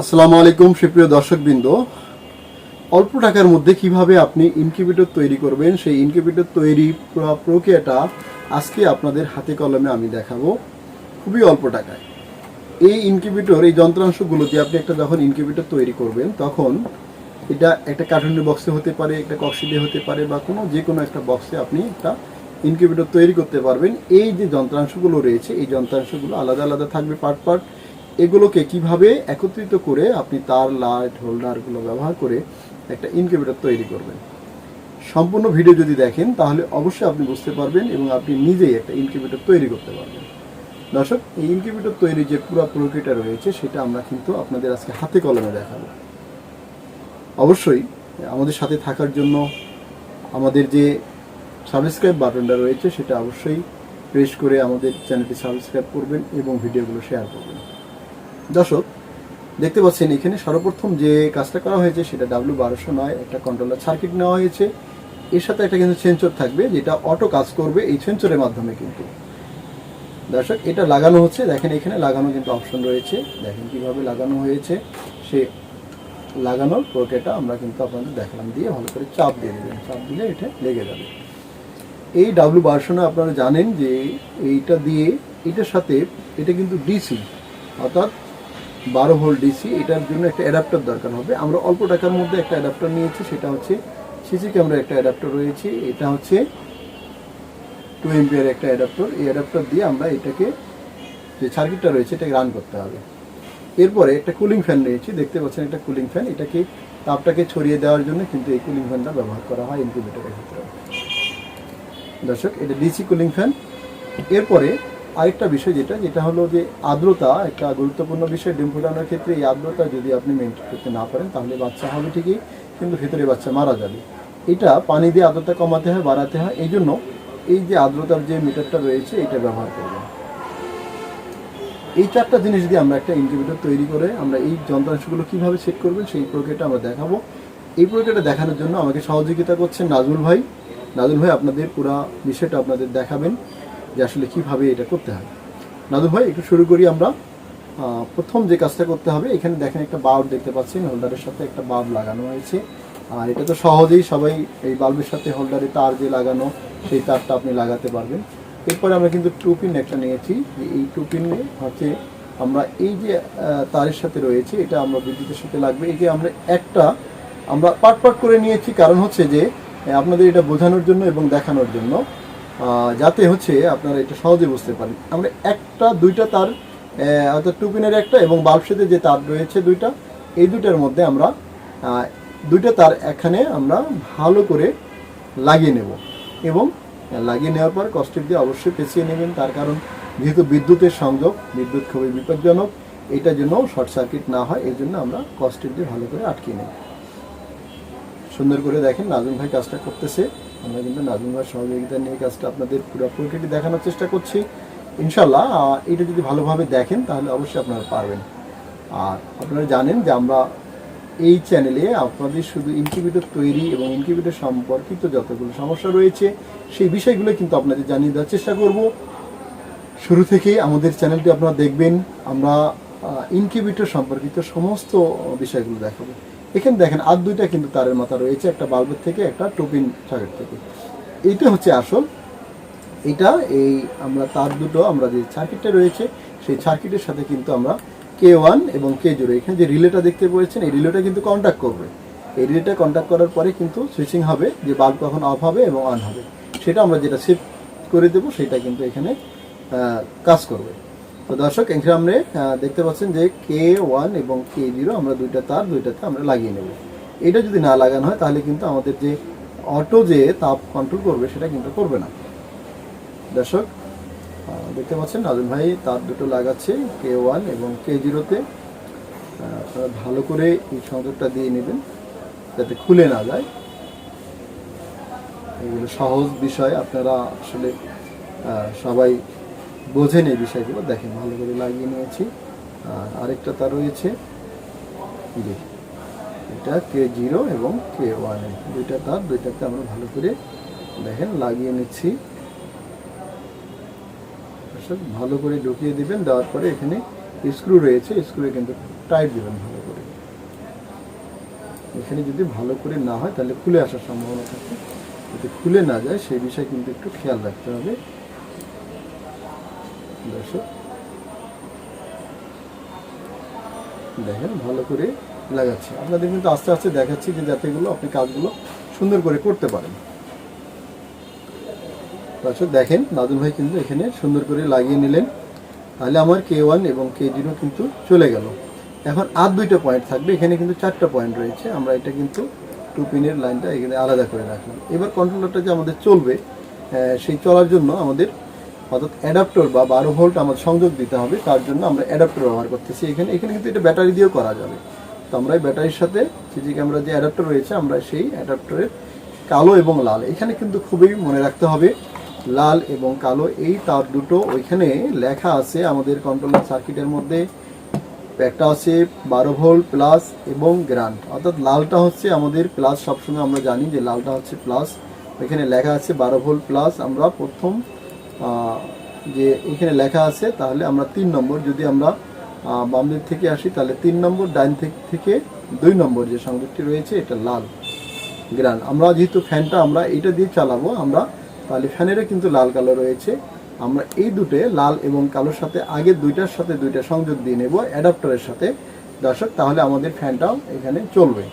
আসসালামু আলাইকুম, সুপ্রিয় দর্শকবৃন্দ। অল্প টাকার মধ্যে কীভাবে আপনি ইনকিউবেটর তৈরি করবেন, সেই ইনকিউবেটর তৈরি প্রক্রিয়াটা আজকে আপনাদের হাতে কলমে আমি দেখাবো। খুবই অল্প টাকায়। এই ইনকিউবেটর এই যন্ত্রাংশগুলো দিয়ে আপনি একটা যখন ইনকিউবেটর তৈরি করবেন, তখন এটা একটা কার্টুনের বক্সে হতে পারে, একটা কক্সিডে হতে পারে, বা কোনো যে কোনো একটা বক্সে আপনি একটা ইনকিউবেটর তৈরি করতে পারবেন। এই যে যন্ত্রাংশগুলো রয়েছে, এই যন্ত্রাংশগুলো আলাদা আলাদা থাকবে পার্ট পার্ট এগুলোকে কীভাবে একত্রিত করে আপনি তার লাইট হোল্ডারগুলো ব্যবহার করে একটা ইনকিউবেটর তৈরি করবেন? সম্পূর্ণ ভিডিও যদি দেখেন, তাহলে অবশ্যই আপনি বুঝতে পারবেন এবং আপনি নিজেই একটা ইনকিউবেটর তৈরি করতে পারবেন। দর্শক, এই ইনকিউবেটর তৈরির যে পুরো প্রক্রিয়াটা রয়েছে, সেটা আমরা কিন্তু আপনাদের আজকে হাতে কলমে দেখাবো। অবশ্যই, আমাদের সাথে থাকার জন্য আমাদের যে সাবস্ক্রাইব বাটনটা রয়েছে, সেটা অবশ্যই প্রেস করে আমাদের চ্যানেলটি সাবস্ক্রাইব করবেন এবং ভিডিওগুলো শেয়ার করবেন। দর্শক, দেখতে পাচ্ছেন এখানে সর্বপ্রথম যে কাজটা করা হয়েছে সেটা ডাব্লিউ বারোশো নয়, একটা কন্ট্রোলার সার্কিট নেওয়া হয়েছে। এর সাথে একটা কিন্তু সেন্সর থাকবে, যেটা অটো কাজ করবে এই সেন্সরের মাধ্যমে কিন্তু। দর্শক, এটা লাগানো হচ্ছে। দেখেন, এখানে লাগানো কিন্তু অপশন রয়েছে। দেখেন কীভাবে লাগানো হয়েছে। সে লাগানোর প্রক্রিয়াটা আমরা কিন্তু আপনাদের দেখালাম দিয়ে ভালো করে চাপ দিয়ে দেবেন চাপ দিলে এটা লেগে যাবে। এই ডাব্লু ভার্সনে আপনারা জানেন যে এইটা দিয়ে, এটার সাথে এটা কিন্তু ডিসি অর্থাৎ বারো ভোল্ট ডিসি এটার জন্য একটা অ্যাডাপ্টার দরকার হবে। আমরা অল্প টাকার মধ্যে একটা অ্যাডাপ্টার নিয়েছি, সেটা হচ্ছে সিসি ক্যামেরা একটা অ্যাডাপ্টার রয়েছে। এটা হচ্ছে টু এমপিয়ার একটা অ্যাডাপ্টার এই অ্যাডাপ্টার দিয়ে আমরা এটাকে, যে সার্কিটটা রয়েছে, এটাকে রান করতে হবে। এরপরে একটা কুলিং ফ্যান রয়েছে দেখতে পাচ্ছেন একটা কুলিং ফ্যান এটাকে তাপটাকে ছড়িয়ে দেওয়ার জন্য কিন্তু এই কুলিং ফ্যানটা ব্যবহার করা হয় ইনকিউবেটরের ক্ষেত্রে। দর্শক, এটা ডিসি কুলিং ফ্যান এরপরে আরেকটা বিষয় যেটা যেটা হলো যে আর্দ্রতা একটা গুরুত্বপূর্ণ বিষয়। ডিম ফোটানোর ক্ষেত্রে এই আর্দ্রতা যদি আপনি মেনটেন করতে না পারেন, তাহলে বাচ্চা হবে ঠিকই, কিন্তু ভেতরে বাচ্চা মারা যাবে। এটা পানি দিয়ে আর্দ্রতা কমাতে হয়, বাড়াতে হয় এই জন্য এই যে আর্দ্রতার যে মিটারটা রয়েছে, এটা ব্যবহার করবেন। এই চারটা জিনিস দিয়ে আমরা একটা ইনকিউবেটর তৈরি করে আমরা এই যন্ত্রাংশগুলো কীভাবে সেট করবেন, সেই প্রক্রিয়াটা আমরা দেখাবো। এই প্রক্রিয়াটা দেখানোর জন্য আমাকে সহযোগিতা করছেন নাজমুল ভাই। নাজুল ভাই, আপনাদের পুরা বিষয়টা আপনাদের দেখাবেন। যে আসলে কীভাবে এটা করতে হয় নাজুল ভাই, একটু শুরু করি আমরা। প্রথম যে কাজটা করতে হবে, এখানে দেখেন একটা বাল্ব দেখতে পাচ্ছেন, হোল্ডারের সাথে একটা বাল্ব লাগানো হয়েছে। আর এটা তো সহজেই সবাই এই বাল্বের সাথে হোল্ডারে তার যে লাগানো, সেই তারটা আপনি লাগাতে পারবেন। এরপরে আমরা কিন্তু টু পিন একটা নিয়েছি। এই টু পিনে হচ্ছে আমরা এই যে তারের সাথে রয়েছে, এটা আমরা বিদ্যুতের সাথে লাগবে। এই যে আমরা একটা, আমরা পাট পাট করে নিয়েছি, কারণ হচ্ছে যে আপনাদের এটা বোঝানোর জন্য এবং দেখানোর জন্য। যাতে হচ্ছে আপনারা এটা সহজে বুঝতে পারেন। আমরা একটা, দুইটা তার অর্থাৎ টু পিনের একটা এবং বাল্ব যে তার রয়েছে দুইটা, এই দুইটার মধ্যে আমরা দুইটা তার এখানে আমরা ভালো করে লাগিয়ে নেব। এবং লাগিয়ে নেওয়ার পর কস্টিপ দিয়ে অবশ্যই পেঁচিয়ে নেবেন। তার কারণ যেহেতু বিদ্যুতের সংযোগ, বিদ্যুৎ খুবই বিপজ্জনক এটার জন্য শর্ট সার্কিট না হয়, এর জন্য আমরা কস্টিপ দিয়ে ভালো করে আটকিয়ে নেব। সুন্দর করে দেখেন নাজুম ভাই কাজটা করতেছে। আমরা কিন্তু নাজুম সহযোগিতা নিয়ে কাজটা আপনাদের পুরো প্রকৃতি দেখানোর চেষ্টা করছি। ইনশাল্লাহ এটা যদি ভালোভাবে দেখেন তাহলে অবশ্যই আপনারা পারবেন। আর আপনারা জানেন যে আমরা এই চ্যানেলে আপনাদের শুধু ইনকিউবেটর তৈরি এবং ইনকিউবেটর সম্পর্কিত যতগুলো সমস্যা রয়েছে, সেই বিষয়গুলো কিন্তু আপনাদের জানিয়ে দেওয়ার চেষ্টা করব। শুরু থেকে আমাদের চ্যানেলটি আপনারা দেখবেন, আমরা ইনকিউবেটর সম্পর্কিত সমস্ত বিষয়গুলো দেখাবো। এখানে দেখেন, আর দুইটা কিন্তু তারের মাথা রয়েছে, একটা বাল্বের থেকে, একটা টোপিন সার্কিট থেকে। এইটা হচ্ছে আসল। এটা এই আমরা তার দুটো, আমরা যে সার্কিটটা রয়েছে, সেই সার্কিটের সাথে কিন্তু আমরা কে ওয়ান এবং কে জিরো এখানে যে রিলেটা দেখতে পেয়েছেন, এই রিলেটা কিন্তু কন্ট্যাক্ট করবে। এই রিলেটা কন্ট্যাক্ট করার পরে কিন্তু সুইচিং হবে, যে বাল্ব কখন অফ হবে এবং অন হবে। সেটা আমরা যেটা সেভ করে দেবো, সেটা কিন্তু এখানে কাজ করবে। তো দর্শক, এখানে আমরা দেখতে পাচ্ছেন যে কে ওয়ান এবং কে জিরো আমরা দুইটা তার, দুইটাতে আমরা লাগিয়ে নেব। এটা যদি না লাগানো হয়, তাহলে কিন্তু আমাদের যে অটো যে তাপ কন্ট্রোল করবে, সেটা কিন্তু করবে না। দর্শক দেখতে পাচ্ছেন নাজুম ভাই তার দুটো লাগাচ্ছে কে ওয়ান এবং কে জিরোতে আপনারা ভালো করে এই সংযোগটা দিয়ে নেবেন, যাতে খুলে না যায়। এগুলো সহজ বিষয়, আপনারা আসলে সবাই বোঝেন এই বিষয়গুলো, দেখেন ভালো করে লাগিয়ে নিয়েছি। আর আরেকটা তার রয়েছে এটা কে জিরো এবং কে ওয়ান দুইটা তার দুইটাতে আমরা ভালো করে দেখেন, লাগিয়ে নিচ্ছি। ভালো করে ঢুকিয়ে দিবেন, দেওয়ার পরে এখানে স্ক্রু রয়েছে স্ক্রুয়ে কিন্তু টাইট দিবেন ভালো করে। এখানে যদি ভালো করে না হয়, তাহলে খুলে আসার সম্ভাবনা থাকে। যদি খুলে না যায়, সেই বিষয়ে কিন্তু একটু খেয়াল রাখতে হবে। দর্শক দেখেন, ভালো করে লাগাচ্ছি। আপনাদের কিন্তু আস্তে আস্তে দেখাচ্ছি যে যাতেগুলো আপনি কাজগুলো সুন্দর করে করতে পারেন। দর্শক দেখেন নাদুল ভাই কিন্তু এখানে সুন্দর করে লাগিয়ে নিলেন। তাহলে আমার কে ওয়ান এবং কে জিরো কিন্তু চলে গেল। এখন আর দুইটা পয়েন্ট থাকবে। এখানে কিন্তু চারটা পয়েন্ট রয়েছে। আমরা এটা কিন্তু টু পিনের লাইনটা এখানে আলাদা করে রাখলাম। এবার কন্ট্রোলারটা যে আমাদের চলবে সেই চলার জন্য আমাদের অর্থাৎ অ্যাডাপ্টর বা বারো ভোল্ট আমাদের সংযোগ দিতে হবে, তার জন্য আমরা অ্যাডাপ্টর ব্যবহার করতেছি। এখানে এখানে কিন্তু এটা ব্যাটারি দিয়েও করা যাবে। তো আমরা এই ব্যাটারির সাথে সিজি ক্যামেরা যে অ্যাডাপ্টর রয়েছে, আমরা সেই অ্যাডাপ্টরের কালো এবং লাল। এখানে কিন্তু খুবই মনে রাখতে হবে, লাল এবং কালো, এই তার দুটো ওইখানে লেখা আছে আমাদের কন্ট্রোলার সার্কিটের মধ্যে। একটা আছে বারো ভোল্ট প্লাস এবং গ্রান্ট অর্থাৎ লালটা হচ্ছে আমাদের প্লাস সবসময় আমরা জানি যে লালটা হচ্ছে প্লাস এখানে লেখা আছে বারো ভোল্ট প্লাস আমরা প্রথম যে এখানে লেখা আছে, তাহলে আমরা তিন নম্বর, যদি আমরা বাম দিক থেকে আসি, তাহলে তিন নম্বর ডাইন থেকে দুই নম্বর যে সংযোগটি রয়েছে, এটা লাল গ্রান। আমরা যেহেতু ফ্যানটা, আমরা এটা দিয়ে চালাবো, আমরা, তাহলে ফ্যানেরও কিন্তু লাল, কালো রয়েছে। আমরা এই দুটো লাল এবং কালোর সাথে আগে দুইটার সাথে দুইটা সংযোগ দিয়ে নেব, অ্যাডাপ্টারের সাথে। দর্শক, তাহলে আমাদের ফ্যানটাও এখানে চলবে।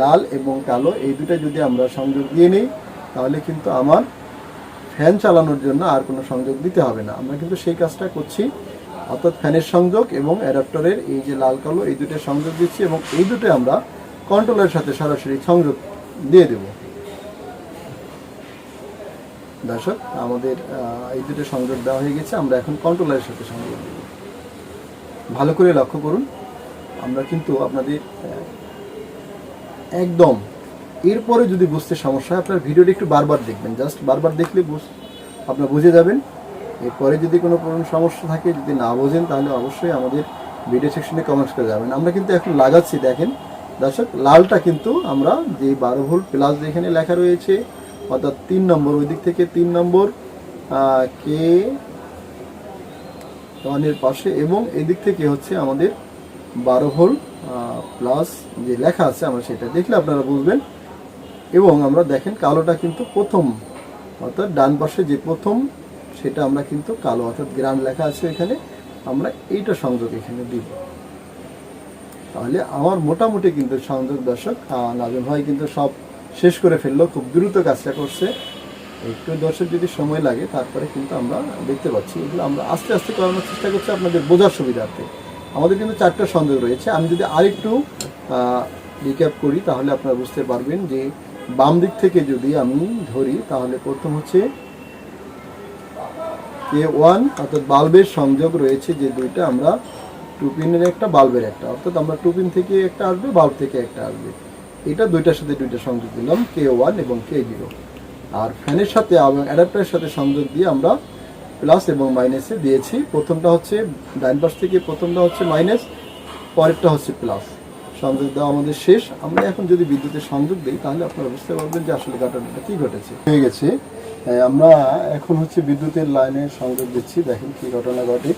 লাল এবং কালো, এই দুটো যদি আমরা সংযোগ দিয়ে নিই, তাহলে কিন্তু আমার ফ্যান চালানোর জন্য আর কোনো সংযোগ দিতে হবে না। আমরা কিন্তু সেই কাজটা করছি। অর্থাৎ ফ্যানের সংযোগ এবং অ্যাডাপ্টারের এই যে লাল কালো, এই দুটো সংযোগ দিচ্ছি এবং এই দুটো আমরা কন্ট্রোলের সাথে সরাসরি সংযোগ দিয়ে দেব। দর্শক, আমাদের এই দুটো সংযোগ দেওয়া হয়ে গেছে। আমরা এখন কন্ট্রোলারের সাথে সংযোগ দেব। ভালো করে লক্ষ্য করুন। আমরা কিন্তু আপনাদের একদম এরপরে যদি বুঝতে সমস্যা হয়, আপনার ভিডিওটি একটু বারবার দেখবেন। জাস্ট বারবার দেখলে বুঝ- আপনার বুঝে যাবেন। এরপরে যদি কোনো সমস্যা থাকে, যদি না বোঝেন, তাহলে অবশ্যই আমাদের ভিডিও সেকশনে কমেন্টস করে যাবেন। আমরা কিন্তু এখন লাগাচ্ছি, দেখেন। দর্শক, লালটা কিন্তু আমরা যে বারো ভোল্ট প্লাস যেখানে লেখা রয়েছে, অর্থাৎ তিন নম্বর, ওই দিক থেকে তিন নম্বর কে ওয়ানের পাশে এবং এদিক থেকে হচ্ছে আমাদের বারো ভোল্ট প্লাস যে লেখা আছে, আমরা সেটা দেখলে আপনারা বুঝবেন। এবং আমরা দেখেন কালোটা কিন্তু প্রথম, অর্থাৎ ডান পাশে যে প্রথম, সেটা আমরা কিন্তু কালো, অর্থাৎ গ্রাম লেখা আছে এখানে। আমরা এইটা সংযোগ এখানে দিব। তাহলে আমার মোটামুটি কিন্তু সংযোগ দর্শক নাজম ভাই কিন্তু সব শেষ করে ফেলল, খুব দ্রুত কাজটা করছে। একটু দর্শক যদি সময় লাগে, তারপরে কিন্তু আমরা দেখতে পাচ্ছি। এগুলো আমরা আস্তে আস্তে করানোর চেষ্টা করছি আপনাদের বোঝার সুবিধার্থে। আমাদের কিন্তু চারটা সংযোগ রয়েছে। আমি যদি আরেকটু রিক্যাপ করি, তাহলে আপনারা বুঝতে পারবেন যে বাম দিক থেকে যদি আমি ধরি, তাহলে প্রথম হচ্ছে কে ওয়ান অর্থাৎ বাল্বের সংযোগ রয়েছে যে দুইটা, আমরা টু পিনের একটা, বাল্বের একটা। অর্থাৎ আমরা টু পিন থেকে একটা আসবে, বাল্ব থেকে একটা আসবে। এটা দুইটার সাথে দুইটা সংযোগ দিলাম কে ওয়ান এবং কে জিরো আর ফ্যানের সাথে, এবং অ্যাডাপ্টারের সাথে সংযোগ দিয়ে আমরা প্লাস এবং মাইনাসে দিয়েছি। প্রথমটা হচ্ছে ডাইন পাশ থেকে, প্রথমটা হচ্ছে মাইনাস পরেরটা হচ্ছে প্লাস সংযোগ দেওয়া আমাদের শেষ। আমরা এখন যদি বিদ্যুতের সংযোগ দিই, তাহলে আপনারা বুঝতে পারবেন যে আসলে ঘটনাটা কী ঘটেছে। হয়ে গেছে। আমরা এখন হচ্ছে বিদ্যুতের লাইনে সংযোগ দিচ্ছি। দেখেন কী ঘটনা ঘটে।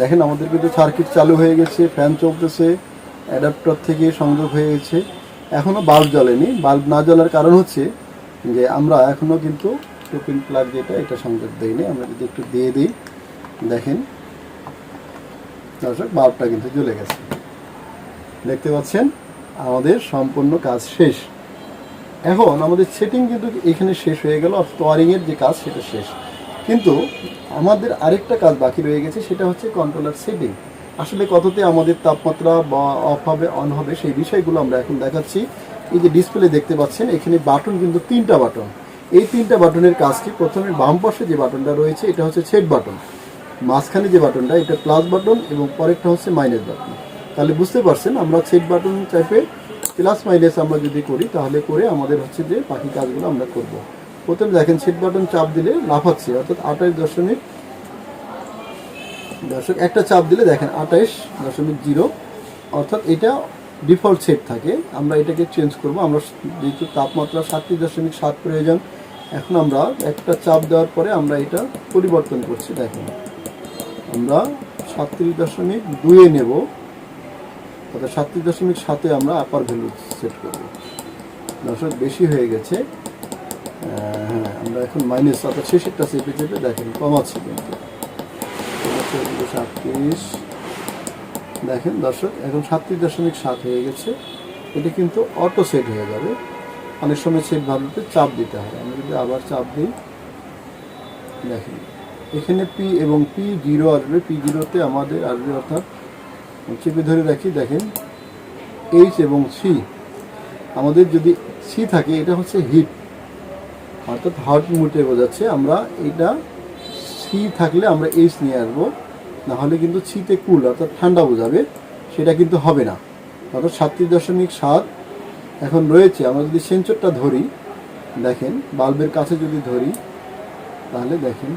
দেখেন আমাদের কিন্তু সার্কিট চালু হয়ে গেছে, ফ্যান চলতেছে, অ্যাডাপ্টার থেকে সংযোগ হয়ে গেছে। এখনও বাল্ব জ্বলেনি। বাল্ব না জ্বলার কারণ হচ্ছে যে আমরা এখনও কিন্তু টুপিন প্লাগ যেটা, এটা সংযোগ দেইনি। আমরা যদি একটু দিয়ে দিই, দেখেন, দর্শক, বাল্বটা কিন্তু জ্বলে গেছে। দেখতে পাচ্ছেন, আমাদের সম্পূর্ণ কাজ শেষ। এখন আমাদের সেটিং কিন্তু এখানে শেষ হয়ে গেল ওয়ারিংয়ের যে কাজ সেটা শেষ। কিন্তু আমাদের আরেকটা কাজ বাকি রয়ে গেছে, সেটা হচ্ছে কন্ট্রোলার সেটিং আসলে কততে আমাদের তাপমাত্রা বা অফ হবে অন হবে, সেই বিষয়গুলো আমরা এখন দেখাচ্ছি। এই যে ডিসপ্লে দেখতে পাচ্ছেন, এখানে বাটন কিন্তু তিনটা বাটন এই তিনটা বাটনের কাজটি প্রথমে বাম পাশে যে বাটনটা রয়েছে, এটা হচ্ছে সেট বাটন মাঝখানে যে বাটনটা এটা প্লাস বাটন এবং পরেরটা হচ্ছে মাইনাস বাটন তাহলে বুঝতে পারছেন, আমরা সেট বাটন চাইপে প্লাস মাইনাস আমরা যদি করি, তাহলে করে আমাদের হচ্ছে যে বাকি কাজগুলো আমরা করব। প্রথমে দেখেন সেট বাটন চাপ দিলে লাফাচ্ছে, অর্থাৎ আঠাশ দশমিক দশক একটা চাপ দিলে দেখেন আঠাইশ দশমিক জিরো, অর্থাৎ এটা ডিফল্ট সেট থাকে। আমরা এটাকে চেঞ্জ করব, আমরা যেহেতু তাপমাত্রা সাতত্রিশ দশমিক সাত প্রয়োজন, এখন আমরা একটা চাপ দেওয়ার পরে আমরা এটা পরিবর্তন করছি, দেখেন। আমরা সাতত্রিশ দশমিক দুয়ে নেব। অর্থাৎ সাতত্রিশ দশমিক সাতে আমরা আপার ভ্যালু সেট করব। দর্শক, বেশি হয়ে গেছে। হ্যাঁ আমরা এখন মাইনাস অর্থাৎ শেষেরটা চেপে চেপে দেখেন, কমাচ্ছি কিন্তু। সাতত্রিশ। দেখেন দর্শক, এখন সাতত্রিশ দশমিক সাত হয়ে গেছে। এটা কিন্তু অটো সেট হয়ে যাবে। অনেক সময় সেট ভাবতে চাপ দিতে হয়। আমি যদি আবার চাপ দিই, দেখেন। এখানে পি এবং পি জিরো আসবে। পি জিরোতে আমাদের আসবে, অর্থাৎ চেপে ধরে রাখি, দেখেন এইচ এবং সি আমাদের যদি সি থাকে, এটা হচ্ছে হিট। অর্থাৎ হট মুটে বোঝাচ্ছে আমরা, এটা সি থাকলে আমরা এইচ নিয়ে আসব। না হলে কিন্তু সিতে কুল অর্থাৎ ঠান্ডা বোঝাবে। সেটা কিন্তু হবে না। অর্থাৎ সাতত্রিশ দশমিক সাত এখন রয়েছে। আমরা যদি সেন্সরটা ধরি, দেখেন, বাল্বের কাছে যদি ধরি, তাহলে দেখেন।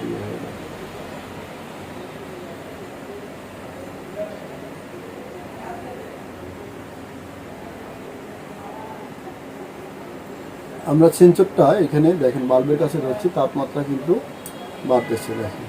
ইয়ে। আমরা সেন্সরটা এখানে দেখেন বাল্বের কাছে রয়েছে তাপমাত্রা কিন্তু বাড়তেছে দেখেন